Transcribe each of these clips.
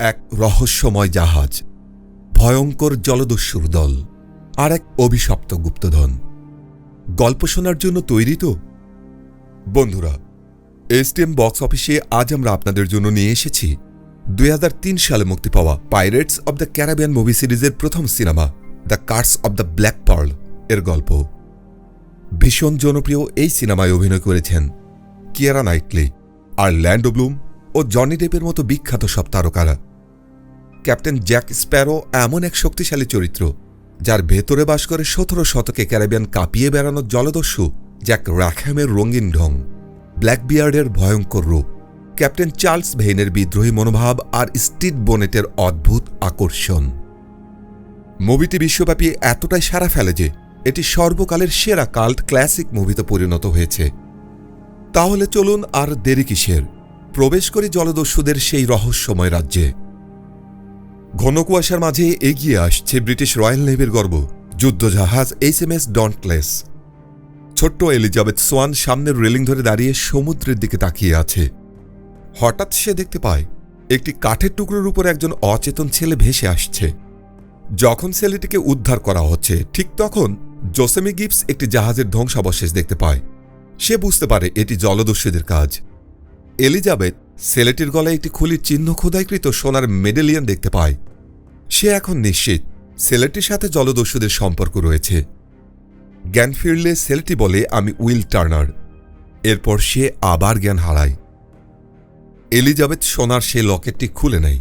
এক রহস্যময় জাহাজ, ভয়ঙ্কর জলদস্যুর দল আর এক অভিশপ্ত গুপ্তধন। গল্প শোনার জন্য তৈরি তো? বন্ধুরা, এসটিএম বক্স অফিসে আজ আমরা আপনাদের জন্য নিয়ে এসেছি দুই হাজার তিন সালে মুক্তি পাওয়া pirates of the Caribbean movie সিরিজের প্রথম cinema the curse of the Black Pearl এর গল্প। ভীষণ জনপ্রিয় এই সিনেমায় অভিনয় করেছেন কিয়ারা নাইটলি আর ল্যান্ডো ব্লুম ও জনি ডেপের মতো বিখ্যাত সব তারকারা। ক্যাপ্টেন জ্যাক স্প্যারো এমন এক শক্তিশালী চরিত্র, যার ভেতরে বাস করে সতেরো শতকে ক্যারাবিয়ান কাঁপিয়ে বেড়ানো জলদস্যু জ্যাক রাখ্যামের রঙিন ঢং, ব্ল্যাকবিয়ার্ডের ভয়ঙ্কর রূপ, ক্যাপ্টেন চার্লস ভেইনের বিদ্রোহী মনোভাব আর স্টিড বোনেটের অদ্ভুত আকর্ষণ। মুভিটি বিশ্বব্যাপী এতটাই সারা ফেলে যে এটি সর্বকালের সেরা কাল্ট ক্লাসিক মুভিতে পরিণত হয়েছে। তাহলে চলুন আর দেরি কিসের? প্রবেশ করি জলদস্যুদের সেই রহস্যময় রাজ্যে। ঘন কুয়াশার মাঝে এগিয়ে আসছে ব্রিটিশ রয়্যাল নেভির গর্ব। যুদ্ধজাহাজ এইচ এম এস ডন্টলেস ছোট্ট এলিজাবেথ সোয়ান সামনের রেলিং ধরে দাঁড়িয়ে সমুদ্রের দিকে তাকিয়ে আছে। হঠাৎ সে দেখতে পায়, একটি কাঠের টুকরোর উপর একজন অচেতন ছেলে ভেসে আসছে। যখন ছেলেটিকে উদ্ধার করা হচ্ছে, ঠিক তখন জোসেমি গিপস একটি জাহাজের ধ্বংসাবশেষ দেখতে পায়। সে বুঝতে পারে এটি জলদস্যুদের কাজ। এলিজাবেথ ছেলেটির গলায় একটি খুলির চিহ্ন খোদাইকৃত সোনার মেডেলিয়ান দেখতে পায়। সে এখন নিশ্চিত ছেলেটির সাথে জলদস্যুদের সম্পর্ক রয়েছে। জ্ঞান ফিরলে ছেলেটি বলে, আমি উইল টার্নার। এরপর সে আবার জ্ঞান হারায়। এলিজাবেথ সোনার সে লকেটটি খুলে নেয়।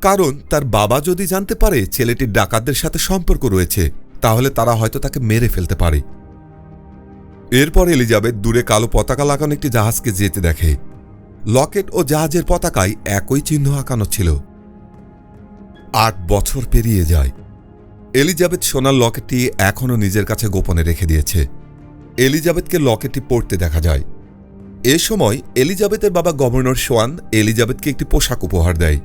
কারণ তার বাবা যদি জানতে পারে ছেলেটির ডাকাতদের সাথে সম্পর্ক রয়েছে, তাহলে তারা হয়তো তাকে মেরে ফেলতে পারে। এরপর এলিজাবেথ দূরে কালো পতাকা লাগানো একটি জাহাজকে যেতে দেখে। লকেট ও জাহাজের পতাকায় একই চিহ্ন আঁকানো ছিল। আট বছর পেরিয়ে যায়। এলিজাবেথ সোনার লকেটটি এখনও নিজের কাছে গোপনে রেখে দিয়েছে। এলিজাবেথকে লকেটটি পড়তে দেখা যায়। এ সময় এলিজাবেথের বাবা গভর্নর সোয়ান এলিজাবেথকে একটি পোশাক উপহার দেয়।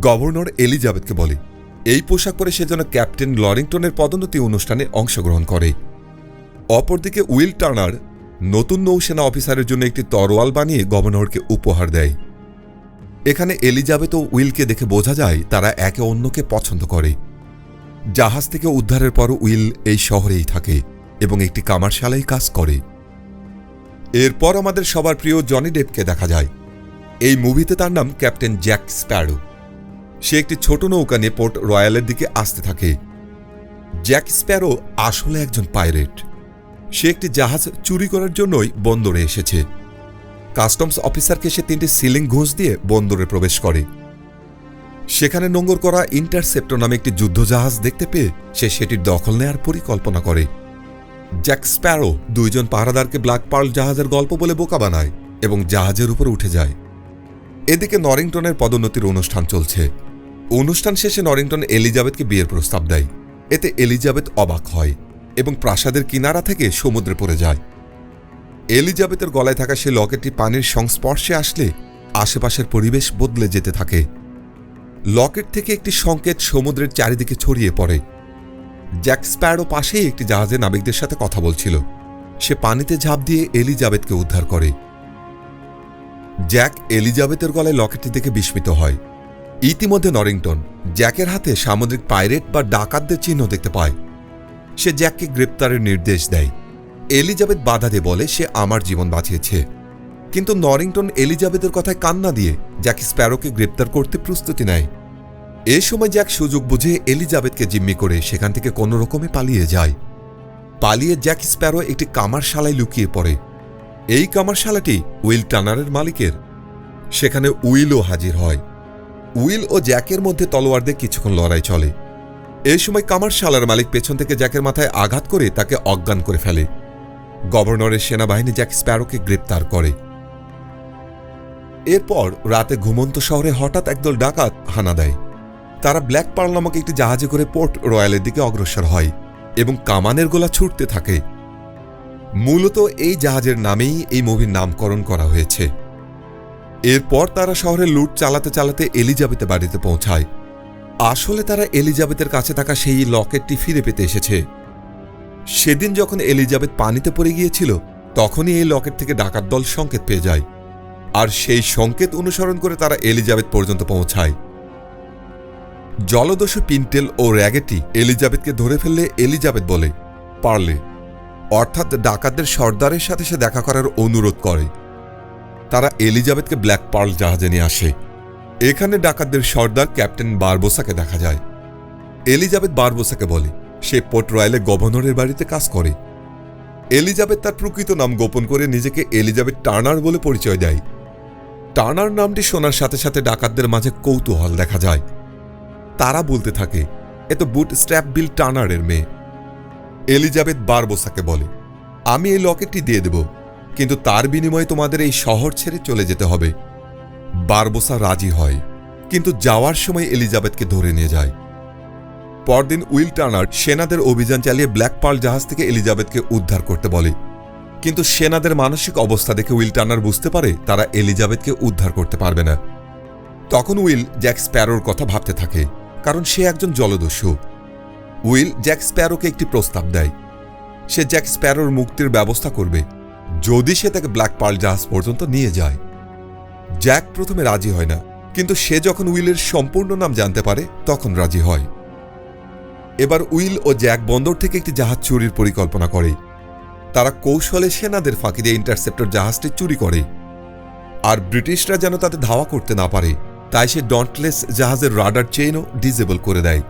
গভর্নর এলিজাবেথকে বলে, এই পোশাক পরে সে যেন ক্যাপ্টেন লরিংটনের পদোন্নতি অনুষ্ঠানে অংশগ্রহণ করে। অপরদিকে উইল টার্নার নতুন নৌসেনা অফিসারের জন্য একটি তরোয়াল বানিয়ে গভর্নরকে উপহার দেয়। এখানে এলিজাবেথ ও উইলকে দেখে বোঝা যায় তারা একে অন্যকে পছন্দ করে। জাহাজ থেকে উদ্ধারের পর উইল এই শহরেই থাকে এবং একটি কামারশালায় কাজ করে। এরপর আমাদের সবার প্রিয় জনি ডেপকে দেখা যায়। এই মুভিতে তার নাম ক্যাপ্টেন জ্যাক স্প্যারো। সে একটি ছোট নৌকা নিয়ে পোর্ট রয়্যালের দিকে আসতে থাকে। জ্যাক স্প্যারো আসলে একজন পাইরেট। সে একটি জাহাজ চুরি করার জন্যই বন্দরে এসেছে। কাস্টমস অফিসারকে সে তিনটি সিলিং ঘুষ দিয়ে বন্দরে প্রবেশ করে। সেখানে নোঙ্গর করা ইন্টারসেপ্টর নামে একটি যুদ্ধজাহাজ দেখতে পেয়ে সে সেটির দখল নেয়ার পরিকল্পনা করে। জ্যাক স্প্যারো দুইজন পাহারাদারকে ব্ল্যাক পার্ল জাহাজের গল্প বলে বোকা বানায় এবং জাহাজের উপর উঠে যায়। এদিকে নরিংটনের পদোন্নতির অনুষ্ঠান চলছে। অনুষ্ঠান শেষে নরিংটন এলিজাবেথকে বিয়ের প্রস্তাব দেয়। এতে এলিজাবেথ অবাক হয়। এবং প্রাসাদের কিনারা থেকে সমুদ্রে পড়ে যায়। এলিজাবেথের গলায় থাকা সে লকেটটি পানির সংস্পর্শে আসলে আশেপাশের পরিবেশ বদলে যেতে থাকে। লকেট থেকে একটি সংকেত সমুদ্রের চারিদিকে ছড়িয়ে পড়ে। জ্যাক স্প্যারো পাশেই একটি জাহাজে নাবিকদের সাথে কথা বলছিল। সে পানিতে ঝাঁপ দিয়ে এলিজাবেথকে উদ্ধার করে। জ্যাক এলিজাবেথের গলায় লকেটটি দেখে বিস্মিত হয়। ইতিমধ্যে নরিংটন জ্যাকের হাতে সামুদ্রিক পাইরেট বা ডাকাতদের চিহ্ন দেখতে পায়। সে জ্যাককে গ্রেপ্তারের নির্দেশ দেয়। এলিজাবেথ বাধা দিয়ে বলে, সে আমার জীবন বাঁচিয়েছে। কিন্তু নরিংটন এলিজাবেথের কথায় কান্না দিয়ে জ্যাক স্প্যারোকে গ্রেপ্তার করতে প্রস্তুতি নেয়। এ সময় জ্যাক সুযোগ বুঝে এলিজাবেথকে জিম্মি করে সেখান থেকে কোনো রকমে পালিয়ে যায়। পালিয়ে জ্যাক স্প্যারো একটি কামারশালায় লুকিয়ে পড়ে। এই কামারশালাটি উইল টানারের মালিকের। সেখানে উইলও হাজির হয়। উইল ও জ্যাকের মধ্যে তলোয়ার দিয়ে কিছুক্ষণ লড়াই চলে। এই সময় কামারশালার মালিক পেছন থেকে জ্যাকের মাথায় আঘাত করে তাকে অজ্ঞান করে ফেলে। গভর্নরের সেনাবাহিনী জ্যাক স্প্যারোকে গ্রেপ্তার করে। এরপর রাতে ঘুমন্ত শহরে হঠাৎ একদল ডাকাত হানা দেয়। তারা ব্ল্যাক পার্ল নামক একটি জাহাজে করে পোর্ট রয়্যালের দিকে অগ্রসর হয় এবং কামানের গোলা ছুটতে থাকে। মূলত এই জাহাজের নামেই এই মুভির নামকরণ করা হয়েছে। এরপর তারা শহরে লুট চালাতে চালাতে এলিজাবেথে বাড়িতে পৌঁছায়। আসলে তারা এলিজাবেথের কাছে থাকা সেই লকেটটি ফিরে পেতে এসেছে। সেদিন যখন এলিজাবেথ পানিতে পড়ে গিয়েছিল, তখনই এই লকেট থেকে ডাকাত দল সংকেত পেয়ে যায়। আর সেই সংকেত অনুসরণ করে তারা এলিজাবেথ পর্যন্ত পৌঁছায়। জলদস্যু পিন্টেল ও র্যাগেটি এলিজাবেথকে ধরে ফেললে এলিজাবেথ বলে, পারলে। অর্থাৎ ডাকাতদের সর্দারের সাথে সে দেখা করার অনুরোধ করে। তারা এলিজাবেথকে ব্ল্যাক পার্ল জাহাজে নিয়ে আসে। এখানে ডাকাতদের সর্দার ক্যাপ্টেন বারবোসাকে দেখা যায়। এলিজাবেথ বারবোসাকে বলে, সে পোর্ট রয়্যালে গভর্নরের বাড়িতে কাজ করে। এলিজাবেথ তার প্রকৃত নাম গোপন করে নিজেকে এলিজাবেথ টার্নার বলে পরিচয় দেয়। টার্নার নামটি শোনার সাথে সাথে ডাকাতদের মাঝে কৌতূহল দেখা যায়। তারা বলতে থাকে, এ তো বুট স্ট্র্যাপ বিল টার্নারের মেয়ে। এলিজাবেথ বারবোসাকে বলে, আমি এই লকেটটি দিয়ে দেব, কিন্তু তার বিনিময়ে তোমাদের এই শহর ছেড়ে চলে যেতে হবে। বারবোসা রাজি হয়, কিন্তু যাওয়ার সময় এলিজাবেথকে ধরে নিয়ে যায়। পরদিন উইল টার্নার সেনাদের অভিযান চালিয়ে ব্ল্যাক পার্ল জাহাজ থেকে এলিজাবেথকে উদ্ধার করতে বলে। কিন্তু সেনাদের মানসিক অবস্থা দেখে উইল টার্নার বুঝতে পারে তারা এলিজাবেথকে উদ্ধার করতে পারবে না। তখন উইল জ্যাক স্প্যারোর কথা ভাবতে থাকে, কারণ সে একজন জলদস্যু। উইল জ্যাক স্প্যারোকে একটি প্রস্তাব দেয়। সে জ্যাক স্প্যারোর মুক্তির ব্যবস্থা করবে, যদি সে তাকে ব্ল্যাক পার্ল জাহাজ পর্যন্ত নিয়ে যায়। জ্যাক প্রথমে রাজি হয় না, কিন্তু সে যখন উইলের সম্পূর্ণ নাম জানতে পারে, তখন রাজি হয়। এবার উইল ও জ্যাক বন্দর থেকে একটি জাহাজ চুরির পরিকল্পনা করে। তারা কৌশলে সেনাদের ফাঁকি দিয়ে ইন্টারসেপ্টর জাহাজটি চুরি করে। আর ব্রিটিশরা যেন তাতে ধাওয়া করতে না পারে, তাই সে ডন্টলেস জাহাজের রাডার চেইনও ডিজেবল করে দেয়।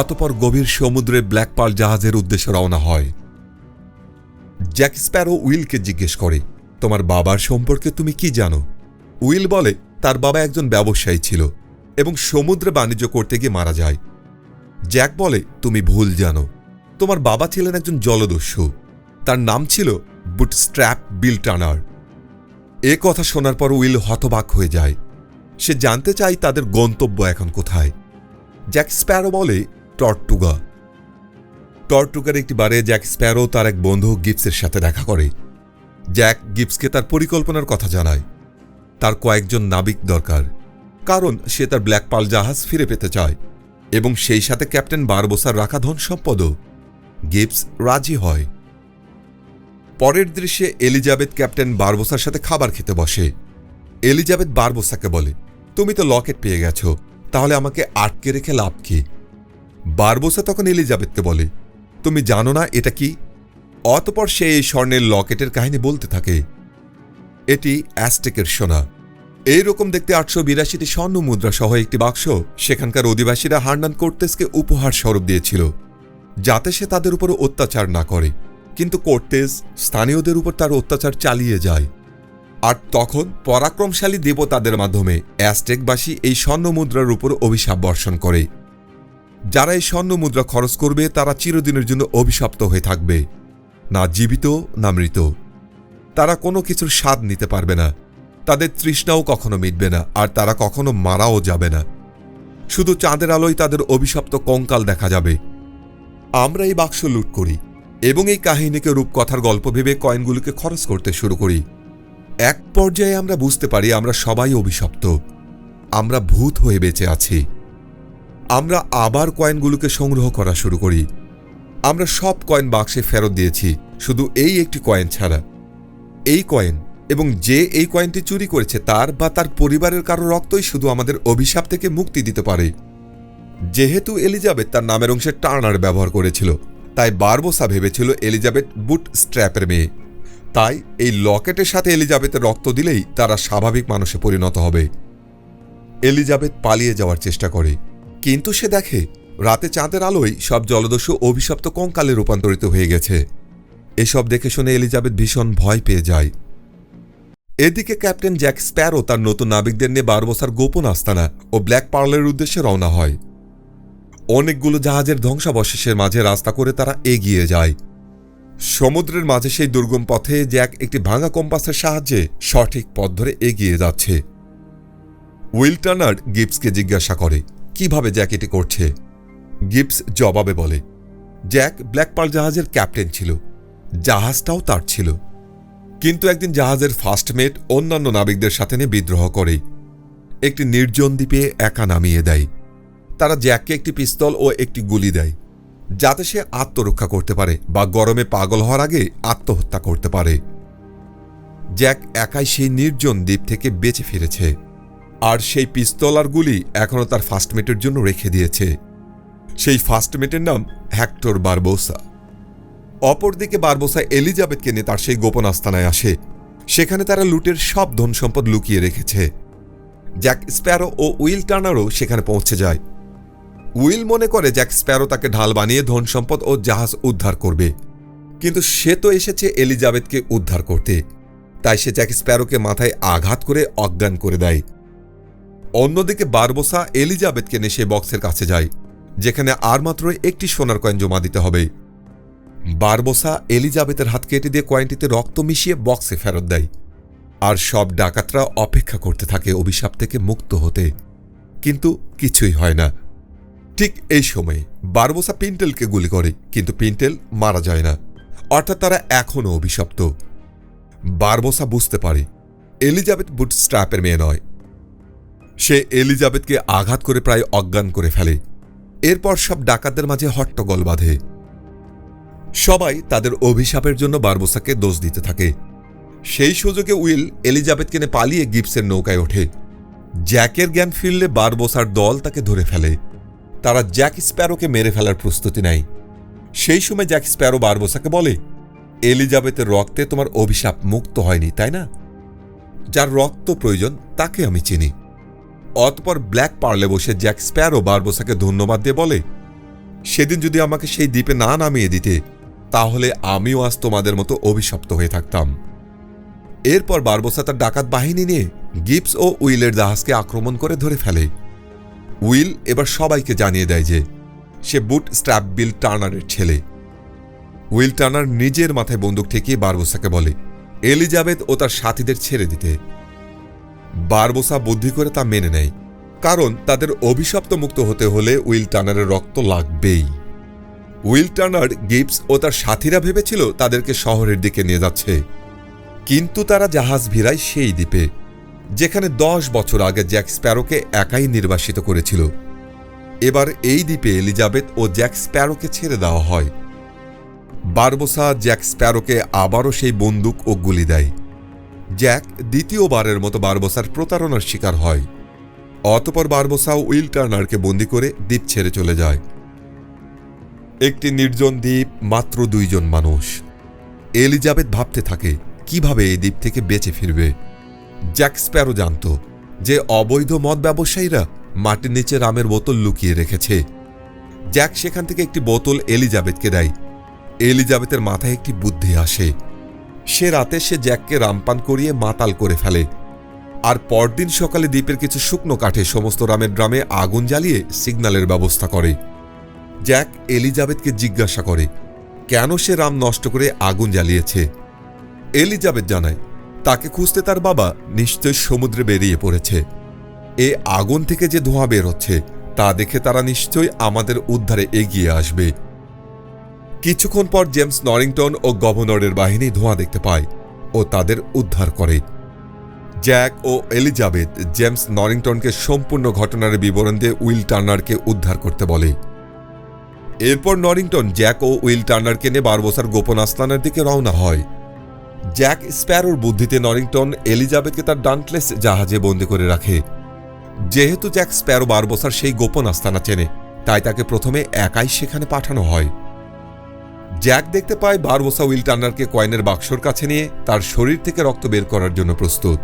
অতপর গভীর সমুদ্রে ব্ল্যাক পার্ল জাহাজের উদ্দেশ্যে রওনা হয়। জ্যাক স্প্যারো উইলকে জিজ্ঞেস করে, তোমার বাবার সম্পর্কে তুমি কি জানো? উইল বলে, তার বাবা একজন ব্যবসায়ী ছিল এবং সমুদ্রে বাণিজ্য করতে গিয়ে মারা যায়। জ্যাক বলে, তুমি ভুল জানো। তোমার বাবা ছিলেন একজন জলদস্যু। তার নাম ছিল বুটস্ট্র্যাপ বিল টানার। এ কথা শোনার পর উইল হতবাক হয়ে যায়। সে জানতে চায় তাদের গন্তব্য এখন কোথায়। জ্যাক স্প্যারো বলে, টর্টুগা। টর্টুগার একটি বারে জ্যাক স্প্যারো তার এক বন্ধু গিপসের সাথে দেখা করে। জ্যাক গিপসকে তার পরিকল্পনার কথা জানায়। তার কয়েকজন নাবিক দরকার, কারণ সে তার ব্ল্যাক পাল জাহাজ ফিরে পেতে চায়, এবং সেই সাথে ক্যাপ্টেন বারবোসার রাখা ধন সম্পদও। গিবস রাজি হয়। পরের দৃশ্যে এলিজাবেথ ক্যাপ্টেন বারবোসার সাথে খাবার খেতে বসে। এলিজাবেথ বারবোসাকে বলে, তুমি তো লকেট পেয়ে গেছো, তাহলে আমাকে আটকে রেখে লাভ কি? বারবোসা তখন এলিজাবেথকে বলে, তুমি জানো না এটা কি? অতপর সে এই স্বর্ণের লকেটের কাহিনী বলতে থাকে। এটি অ্যাস্টেকের সোনা। এইরকম দেখতে আটশো বিরাশিটি স্বর্ণ মুদ্রা সহ একটি বাক্স। সেখানকার অধিবাসীরা হার্নান কোর্তেসকে উপহার স্বরূপ দিয়েছিল, যাতে সে তাদের উপর অত্যাচার না করে। কিন্তু কোর্তেস স্থানীয়দের উপর তার অত্যাচার চালিয়ে যায়। আর তখন পরাক্রমশালী দেবতাদের মাধ্যমে অ্যাস্টেকবাসী এই স্বর্ণ মুদ্রার উপর অভিশাপ বর্ষণ করে। যারা এই স্বর্ণ মুদ্রা খরচ করবে, তারা চিরদিনের জন্য অভিশপ্ত হয়ে থাকবে, না জীবিত, না মৃত। তারা কোনো কিছুর স্বাদ নিতে পারবে না। তাদের তৃষ্ণাও কখনো মিটবে না, আর তারা কখনো মারাও যাবে না। শুধু চাঁদের আলোয় তাদের অভিশপ্ত কঙ্কাল দেখা যাবে। আমরা এই বাক্স লুট করি এবং এই কাহিনীকে রূপকথার গল্প ভেবে কয়েনগুলোকে খরচ করতে শুরু করি। এক পর্যায়ে আমরা বুঝতে পারি আমরা সবাই অভিশপ্ত। আমরা ভূত হয়ে বেঁচে আছি। আমরা আবার কয়েনগুলোকে সংগ্রহ করা শুরু করি। আমরা সব কয়েন বাক্সে ফেরত দিয়েছি, শুধু এই একটি কয়েন ছাড়া। এই কয়েন এবং যে এই কয়েনটি চুরি করেছে তার বা তার পরিবারের কারও রক্তই শুধু আমাদের অভিশাপ থেকে মুক্তি দিতে পারে। যেহেতু এলিজাবেথ তার নামের অংশে টার্নার ব্যবহার করেছিল, তাই বারবোসা ভেবেছিল এলিজাবেথ বুট স্ট্র্যাপের মেয়ে। তাই এই লকেটের সাথে এলিজাবেথের রক্ত দিলেই তারা স্বাভাবিক মানুষে পরিণত হবে। এলিজাবেথ পালিয়ে যাওয়ার চেষ্টা করে, কিন্তু সে দেখে রাতে চাঁদের আলোয় সব জলদস্যু অভিশপ্ত কঙ্কালে রূপান্তরিত হয়ে গেছে। এসব দেখে শুনে এলিজাবেথ ভীষণ ভয় পেয়ে যায়। এদিকে ক্যাপ্টেন জ্যাক স্প্যারো তার নতুন নাবিকদের নিয়ে বারবসার গোপন আস্তানা ও ব্ল্যাক পার্লের উদ্দেশ্যে রওনা হয়। অনেকগুলো জাহাজের ধ্বংসাবশেষের মাঝে রাস্তা করে তারা এগিয়ে যায়। সমুদ্রের মাঝে সেই দুর্গম পথে জ্যাক একটি ভাঙা কম্পাসের সাহায্যে সঠিক পথ ধরে এগিয়ে যাচ্ছে। উইল টার্নার গিপসকে জিজ্ঞাসা করে, কীভাবে জ্যাক এটি করছে? গিপস জবাবে বলে, জ্যাক ব্ল্যাক পার্ল জাহাজের ক্যাপ্টেন ছিল। জাহাজটাও তার ছিল। কিন্তু একদিন জাহাজের ফাস্টমেট অন্যান্য নাবিকদের সাথে নিয়ে বিদ্রোহ করে। একটি নির্জন দ্বীপে একা নামিয়ে দেয়। তারা জ্যাককে একটি পিস্তল ও একটি গুলি দেয়, যাতে সে আত্মরক্ষা করতে পারে বা গরমে পাগল হওয়ার আগে আত্মহত্যা করতে পারে। জ্যাক একাই সেই নির্জন দ্বীপ থেকে বেঁচে ফিরেছে, আর সেই পিস্তল আর গুলি এখনও তার ফার্স্টমেটের জন্য রেখে দিয়েছে। সেই ফার্স্টমেটের নাম হ্যাক্টর বারবোসা। অপরদিকে বারবোসা এলিজাবেথকে নিয়ে তার সেই গোপন আস্তানায় আসে। সেখানে তারা লুটের সব ধন সম্পদ লুকিয়ে রেখেছে। জ্যাক স্প্যারো ও উইল টার্নারও সেখানে পৌঁছে যায়। উইল মনে করে জ্যাক স্প্যারো তাকে ঢাল বানিয়ে ধন সম্পদ ও জাহাজ উদ্ধার করবে। কিন্তু সে তো এসেছে এলিজাবেথকে উদ্ধার করতে। তাই সে জ্যাক স্প্যারোকে মাথায় আঘাত করে অজ্ঞান করে দেয়। অন্যদিকে বারবোসা এলিজাবেথকে নিয়ে সে বক্সের কাছে যায়, যেখানে আর মাত্র একটি সোনার কয়েন জমা দিতে হবে। বারবোসা এলিজাবেথের হাত কেটে দিয়ে কয়েনটিতে রক্ত মিশিয়ে বক্সে ফেরত দেয়। আর সব ডাকাতরা অপেক্ষা করতে থাকে অভিশাপ থেকে মুক্ত হতে। কিন্তু কিছুই হয় না। ঠিক এই সময়ে বারবোসা পিন্টেলকে গুলি করে, কিন্তু পিন্টেল মারা যায় না। অর্থাৎ তারা এখনও অভিশপ্ত। বারবোসা বুঝতে পারে, এলিজাবেথ বুট স্ট্র্যাপের মেয়ে নয়। সে এলিজাবেথকে আঘাত করে প্রায় অজ্ঞান করে ফেলে। এরপর সব ডাকাতদের মাঝে হট্টগোল বাঁধে। সবাই তাদের অভিশাপের জন্য বারবোসাকে দোষ দিতে থাকে। সেই সুযোগে উইল এলিজাবেথকে নিয়ে পালিয়ে গিপসের নৌকায় ওঠে। জ্যাকের জ্ঞান ফিরলে বারবোসার দল তাকে ধরে ফেলে। তারা জ্যাক স্প্যারোকে মেরে ফেলার প্রস্তুতি নেয়। সেই সময় জ্যাক স্প্যারো বারবোসাকে বলে, এলিজাবেথের রক্তে তোমার অভিশাপ মুক্ত হয়নি, তাই না? যার রক্ত প্রয়োজন, তাকে আমি চিনি। অতপর ব্ল্যাক পার্লে বসে জ্যাক স্প্যারো বারবোসাকে ধন্যবাদ দিয়ে বলে, সেদিন যদি আমাকে সেই দ্বীপে না নামিয়ে দিতে তাহলে আমিও আজ তোমাদের মতো অভিশপ্ত হয়ে থাকতাম। এরপর বারবোসা তার ডাকাত বাহিনী নিয়ে গিপস ও উইলের জাহাজকে আক্রমণ করে ধরে ফেলে। উইল এবার সবাইকে জানিয়ে দেয় যে, সে বুট স্ট্র্যাপ বিল টার্নারের ছেলে। উইল টার্নার নিজের মাথায় বন্দুক ঠেকিয়ে বারবোসাকে বলে, এলিজাবেথ ও তার সাথীদের ছেড়ে দিতে। বারবোসা বুদ্ধি করে তা মেনে নেয়, কারণ তাদের অভিশপ্ত মুক্ত হতে হলে উইল টার্নারের রক্ত লাগবেই। উইল টার্নার গিপস ও তার সাথীরা ভেবেছিল তাদেরকে শহরের দিকে নিয়ে যাচ্ছে। কিন্তু তারা জাহাজ ভিড়ায় সেই দ্বীপে, যেখানে দশ বছর আগে জ্যাক স্প্যারোকে একাই নির্বাসিত করেছিল। এবার এই দ্বীপে এলিজাবেথ ও জ্যাক স্প্যারোকে ছেড়ে দেওয়া হয়। বারবোসা জ্যাক স্প্যারোকে আবারও সেই বন্দুক ও গুলি দেয়। জ্যাক দ্বিতীয়বারের মতো বারবোসার প্রতারণার শিকার হয়। অতপর বারবোসা উইল টার্নারকে বন্দি করে দ্বীপ ছেড়ে চলে যায়। একটি নির্জন দ্বীপ, মাত্র দুইজন মানুষ। এলিজাবেথ ভাবতে থাকে, কীভাবে এই দ্বীপ থেকে বেঁচে ফিরবে? জ্যাক স্প্যারো জানত যে অবৈধ মদ ব্যবসায়ীরা মাটির নিচে রামের বোতল লুকিয়ে রেখেছে। জ্যাক সেখান থেকে একটি বোতল এলিজাবেথকে দেয়। এলিজাবেথের মাথায় একটি বুদ্ধি আসে। সে রাতে সে জ্যাককে রামপান করিয়ে মাতাল করে ফেলে। আর পরদিন সকালে দ্বীপের কিছু শুকনো কাঠে সমস্ত রামের ড্রামে আগুন জ্বালিয়ে সিগন্যালের ব্যবস্থা করে। জ্যাক এলিজাবেথকে জিজ্ঞাসা করে, কেন সে রাম নষ্ট করে আগুন জ্বালিয়েছে? এলিজাবেথ জানায়, তাকে খুঁজতে তার বাবা নিশ্চয় সমুদ্রে বেরিয়ে পড়েছে। এ আগুন থেকে যে ধোঁয়া বের হচ্ছে তা দেখে তারা নিশ্চয়ই আমাদের উদ্ধারে এগিয়ে আসবে। কিছুক্ষণ পর জেমস নরিংটন ও গভর্নরের বাহিনী ধোঁয়া দেখতে পায় ও তাদের উদ্ধার করে। জ্যাক ও এলিজাবেথ জেমস নরিংটনকে সম্পূর্ণ ঘটনার বিবরণ দিয়ে উইল টার্নারকে উদ্ধার করতে বলে। এরপর নরিংটন জ্যাক ও উইল টার্নারকে নিয়ে বারবোসার গোপন আস্তানের দিকে রওনা হয়। জ্যাক স্প্যারোর বুদ্ধিতে নরিংটন এলিজাবেথকে তার ডান্টলেস জাহাজে বন্দি করে রাখে। যেহেতু জ্যাক স্প্যারো বারবোসার সেই গোপন আস্তানা চেনে, তাই তাকে প্রথমে একাই সেখানে পাঠানো হয়। জ্যাক দেখতে পায় বারবোসা উইল টার্নারকে কয়েনের বাক্সর কাছে নিয়ে তার শরীর থেকে রক্ত বের করার জন্য প্রস্তুত।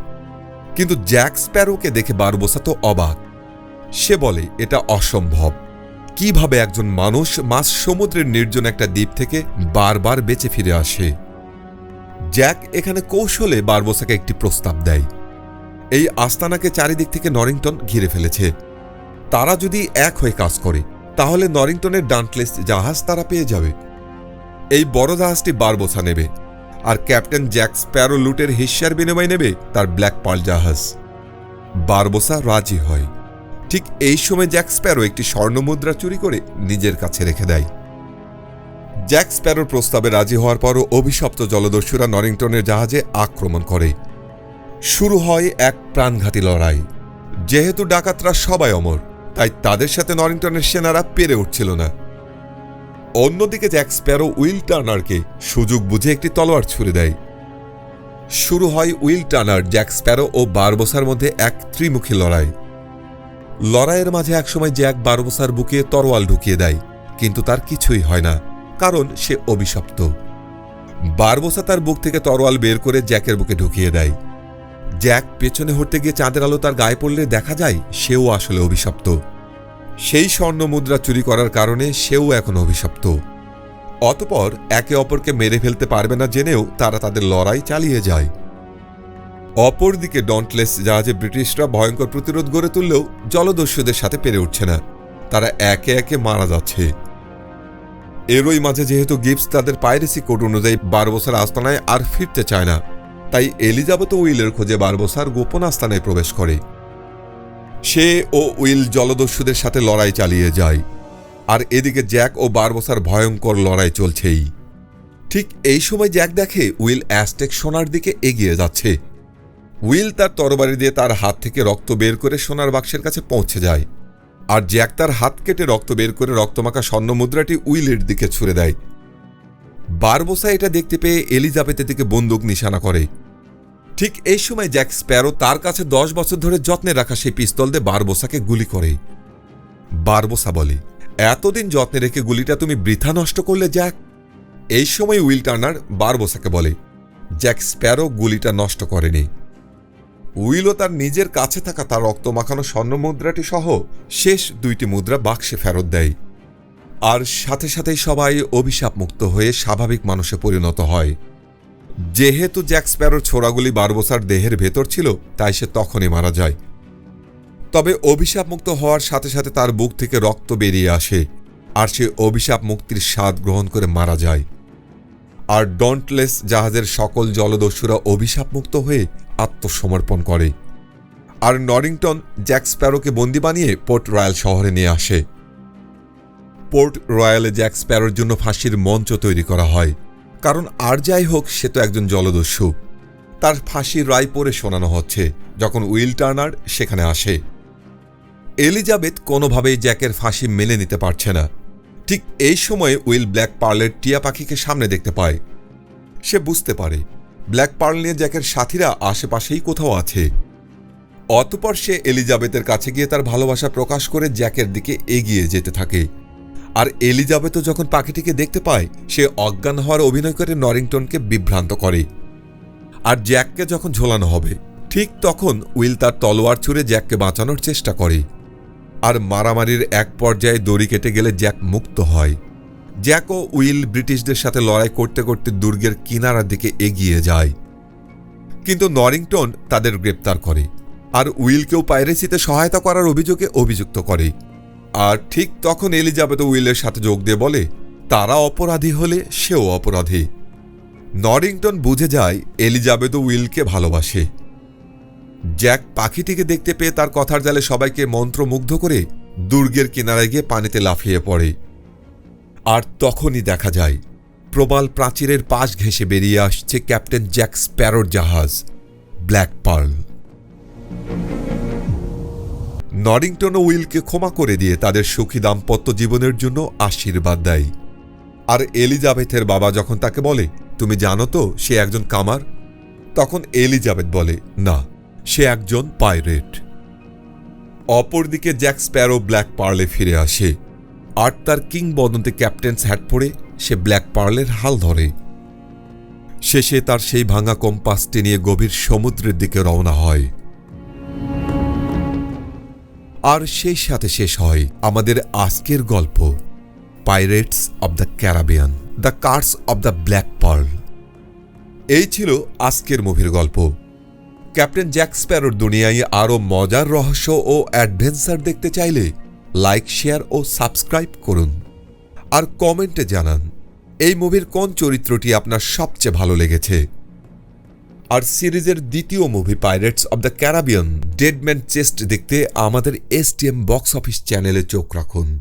কিন্তু জ্যাক স্প্যারোকে দেখে বারবোসা তো অবাক। সে বলে, এটা অসম্ভব। কীভাবে একজন মানুষ মাছ সমুদ্রের নির্জন একটা দ্বীপ থেকে বারবার বেঁচে ফিরে আসে? জ্যাক এখানে কৌশলে বারবোসাকে একটি প্রস্তাব দেয়। এই আস্তানাকে চারিদিক থেকে নরিংটন ঘিরে ফেলেছে। তারা যদি এক হয়ে কাজ করে, তাহলে নরিংটনের ডান্টলেস জাহাজ তারা পেয়ে যাবে। এই বড় জাহাজটি বারবোসা নেবে, আর ক্যাপ্টেন জ্যাক স্প্যারো লুটের হিস্যার বিনিময় নেবে তার ব্ল্যাক পাল জাহাজ। বারবোসা রাজি হয়। ঠিক এই সময় জ্যাক স্প্যারো একটি স্বর্ণমুদ্রা চুরি করে নিজের কাছে রেখে দেয়। জ্যাক স্প্যারোর প্রস্তাবে রাজি হওয়ার পরও অভিশপ্ত জলদস্যুরা নরিংটনের জাহাজে আক্রমণ করে। শুরু হয় এক প্রাণঘাতী লড়াই। যেহেতু ডাকাতরা সবাই অমর, তাই তাদের সাথে নরিংটনের সেনারা পেরে উঠছিল না। অন্যদিকে জ্যাক স্প্যারো উইল টার্নারকে সুযোগ বুঝে একটি তলোয়ার ছুড়ে দেয়। শুরু হয় উইল টার্নার, জ্যাক স্প্যারো ও বারবোসার মধ্যে এক ত্রিমুখী লড়াই। লড়াইয়ের মাঝে একসময় জ্যাক বারবোসার বুকে তরোয়াল ঢুকিয়ে দেয়, কিন্তু তার কিছুই হয় না, কারণ সে অভিশপ্ত। বারবোসা তার বুক থেকে তরোয়াল বের করে জ্যাকের বুকে ঢুকিয়ে দেয়। জ্যাক পেছনে হটতে গিয়ে চাঁদের আলো তার গায়ে পড়লে দেখা যায় সেও আসলে অভিশপ্ত। সেই স্বর্ণ মুদ্রা চুরি করার কারণে সেও এখন অভিশপ্ত। অতপর একে অপরকে মেরে ফেলতে পারবে না জেনেও তারা তাদের লড়াই চালিয়ে যায়। অপরদিকে ডন্টলেস জাহাজে ব্রিটিশরা ভয়ঙ্কর প্রতিরোধ গড়ে তুললেও জলদস্যুদের সাথে পেরে উঠছে না। তারা একে একে মারা যাচ্ছে। এরই মাঝে যেহেতু গিবস তাদের পাইরেসি কোড অনুযায়ী বারবোসার আস্তানায় আর ফিরতে চায় না, তাই এলিজাবেথ উইলের খোঁজে বারবোসার গোপন আস্তানায় প্রবেশ করে। সে ও উইল জলদস্যুদের সাথে লড়াই চালিয়ে যায়, আর এদিকে জ্যাক ও বারবোসার ভয়ঙ্কর লড়াই চলছেই। ঠিক এই সময় জ্যাক দেখে উইল অ্যাস্টেক সোনার দিকে এগিয়ে যাচ্ছে। উইল তার তরবারি দিয়ে তার হাত থেকে রক্ত বের করে সোনার বাক্সের কাছে পৌঁছে যায়। আর জ্যাক তার হাত কেটে রক্ত বের করে রক্তমাখা স্বর্ণ মুদ্রাটি উইলের দিকে ছুড়ে দেয়। বারবোসা এটা দেখতে পেয়ে এলিজাবেথের দিকে বন্দুক নিশানা করে। ঠিক এই সময় জ্যাক স্প্যারো তার কাছে দশ বছর ধরে যত্নে রাখা সেই পিস্তল দিয়ে বারবোসাকে গুলি করে। বারবোসা বলে, এতদিন যত্নে রেখে গুলিটা তুমি বৃথা নষ্ট করলে, জ্যাক? এই সময় উইল টার্নার বারবোসাকে বলে, জ্যাক স্প্যারো গুলিটা নষ্ট করেনি। উইলও তার নিজের কাছে থাকা তার রক্ত মাখানো স্বর্ণ মুদ্রাটি সহ শেষ দুইটি মুদ্রা বাক্সে ফেরত দেয়। আর সাথে সাথেই সবাই অভিশাপ মুক্ত হয়ে স্বাভাবিক মানুষে পরিণত হয়। যেহেতু জ্যাক স্প্যারোর ছোড়াগুলি বারবোসার দেহের ভেতর ছিল, তাই সে তখনই মারা যায়। তবে অভিশাপ মুক্ত হওয়ার সাথে সাথে তার বুক থেকে রক্ত বেরিয়ে আসে, আর সে অভিশাপ মুক্তির স্বাদ গ্রহণ করে মারা যায়। আর ডন্টলেস জাহাজের সকল জলদস্যুরা অভিশাপ মুক্ত হয়ে আত্মসমর্পণ করে। আর নরিংটন জ্যাক স্প্যারোকে বন্দি বানিয়ে পোর্ট রয়্যাল শহরে নিয়ে আসে। পোর্ট রয়্যালে জ্যাক স্প্যারোর জন্য ফাঁসির মঞ্চ তৈরি করা হয়। কারণ আর যাই হোক, সে তো একজন জলদস্যু। তার ফাঁসির রায় পরে শোনানো হচ্ছে, যখন উইল টার্নার সেখানে আসে। এলিজাবেথ কোনোভাবেই জ্যাকের ফাঁসি মেনে নিতে পারছে না। ঠিক এই সময়ে উইল ব্ল্যাক পার্লের টিয়া পাখিকে সামনে দেখতে পায়। সে বুঝতে পারে ব্ল্যাক পার্ল নিয়ে জ্যাকের সাথীরা আশেপাশেই কোথাও আছে। অতপর সে এলিজাবেথের কাছে গিয়ে তার ভালোবাসা প্রকাশ করে জ্যাকের দিকে এগিয়ে যেতে থাকে। আর এলিজাবেথও যখন পাখিটিকে দেখতে পায়, সে অজ্ঞান হওয়ার অভিনয় করে নরিংটনকে বিভ্রান্ত করে। আর জ্যাককে যখন ঝোলানো হবে, ঠিক তখন উইল তার তলোয়ার ছুঁড়ে জ্যাককে বাঁচানোর চেষ্টা করে। আর মারামারির এক পর্যায়ে দড়ি কেটে গেলে জ্যাক মুক্ত হয়। জ্যাক উইল ব্রিটিশদের সাথে লড়াই করতে করতে দুর্গের কিনারার দিকে এগিয়ে যায়। কিন্তু নরিংটন তাদের গ্রেপ্তার করে আর উইলকেও পাইরেসিতে সহায়তা করার অভিযোগে অভিযুক্ত করে। আর ঠিক তখন এলিজাবেথ উইলের সাথে যোগ দিয়ে বলে, তারা অপরাধী হলে সেও অপরাধী। নরিংটন বুঝে যায় এলিজাবেথ উইলকে ভালোবাসে। জ্যাক পাখিটিকে দেখতে পেয়ে তার কথার জালে সবাইকে মন্ত্রমুগ্ধ করে দুর্গের কিনারায় গিয়ে পানিতে লাফিয়ে পড়ে। আর তখনই দেখা যায়, প্রবাল প্রাচীরের পাশ ঘেঁষে বেরিয়ে আসছে ক্যাপ্টেন জ্যাক স্প্যারোর জাহাজ, ব্ল্যাক পার্ল। নরিংটন ও উইলকে ক্ষমা করে দিয়ে তাদের সুখী দাম্পত্য জীবনের জন্য আশীর্বাদ দেয়। আর এলিজাবেথের বাবা যখন তাকে বলে, তুমি জানো তো, সে একজন কামার? তখন এলিজাবেথ বলে, না, সে একজন পাইরেট। অপরদিকে জ্যাক স্প্যারো ব্ল্যাক পার্লে ফিরে আসে। আর তার কিংবদন্তি ক্যাপ্টেন্স হ্যাট পরে সে ব্ল্যাক পার্লের হাল ধরে। শেষে তার সেই ভাঙা কম্পাসটি নিয়ে গভীর সমুদ্রের দিকে রওনা হয়। আর সেই সাথে শেষ হয় আমাদের আজকের গল্প। Pirates of the Caribbean the curse of the Black Pearl এই ছিল আজকের মুভির গল্প। ক্যাপ্টেন জ্যাক স্প্যারোর দুনিয়ায় আরও মজার রহস্য ও অ্যাডভেঞ্চার দেখতে চাইলে লাইক, শেয়ার ও সাবস্ক্রাইব করুন। আর কমেন্টে জানান, এই মুভির কোন চরিত্রটি আপনার সবচেয়ে ভালো লেগেছে? আর সিরিজের দ্বিতীয় movie pirates of the Caribbean dead man chest দেখতে আমাদের এসটিএম বক্স অফিস চ্যানেলে চোখ রাখুন।